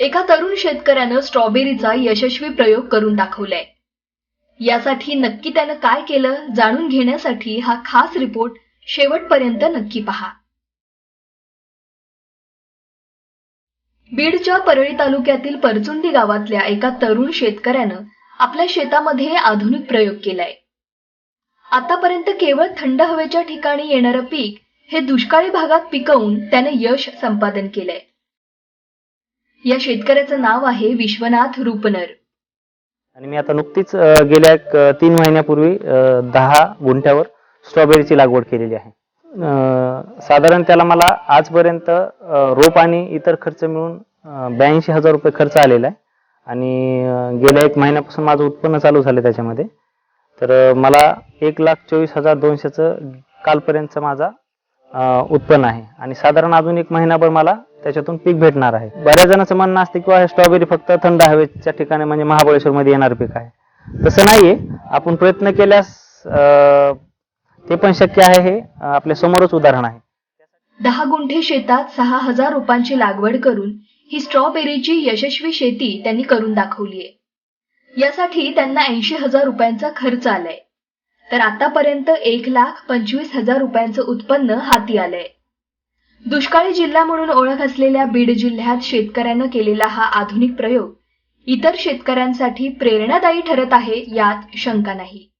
एका तरुण शेतकऱ्यानं स्ट्रॉबेरीचा यशस्वी प्रयोग करून दाखवलाय. यासाठी नक्की त्यानं काय केलं जाणून घेण्यासाठी हा खास रिपोर्ट शेवटपर्यंत नक्की पहा. बीडच्या परळी तालुक्यातील परचुंडी गावातल्या एका तरुण शेतकऱ्यानं आपल्या शेतामध्ये आधुनिक प्रयोग केलाय. आतापर्यंत केवळ थंड हवेच्या ठिकाणी येणारं पीक हे दुष्काळी भागात पिकवून त्याने यश संपादन केलंय. या शेतकऱ्याचं नाव आहे विश्वनाथ रुपनर. आणि मी आता नुकतीच गेल्या एक, तीन महिन्यापूर्वी दहा गुंठ्यावर स्ट्रॉबेरीची लागवड केलेली आहे. साधारण त्याला मला आजपर्यंत रोप आणि इतर खर्च मिळून ब्याऐंशी हजार रुपये खर्च आलेला आहे. आणि गेल्या एक महिन्यापासून माझं उत्पन्न चालू झालं त्याच्यामध्ये. तर मला एक लाख चोवीस हजार दोनशेचं कालपर्यंतचा माझा उत्पन्न आहे. आणि साधारण अजून एक महिनाभर मला त्याच्यातून पीक भेटणार आहे. बऱ्याच जणांचं म्हणणं असते किंवा हे स्ट्रॉबेरी फक्त थंड हवेच्या ठिकाणी म्हणजे महाबळेश्वर मध्ये येणार पीक आहे. तसं नाहीये. आपण प्रयत्न केल्यास ते पण शक्य आहे हे आपल्या समोरच उदाहरण आहे. दहा गुंठे शेतात सहा हजार रोपांची लागवड करून ही स्ट्रॉबेरीची यशस्वी शेती त्यांनी करून दाखवली आहे यासाठी त्यांना ऐंशी हजार रुपयांचा खर्च आलाय. तर आतापर्यंत एक लाख पंचवीस हजार रुपयांचं उत्पन्न हाती आलंय. दुष्काळी जिल्हा म्हणून ओळख असलेल्या बीड जिल्ह्यात शेतकऱ्यानं केलेला हा आधुनिक प्रयोग इतर शेतकऱ्यांसाठी प्रेरणादायी ठरत आहे यात शंका नाही.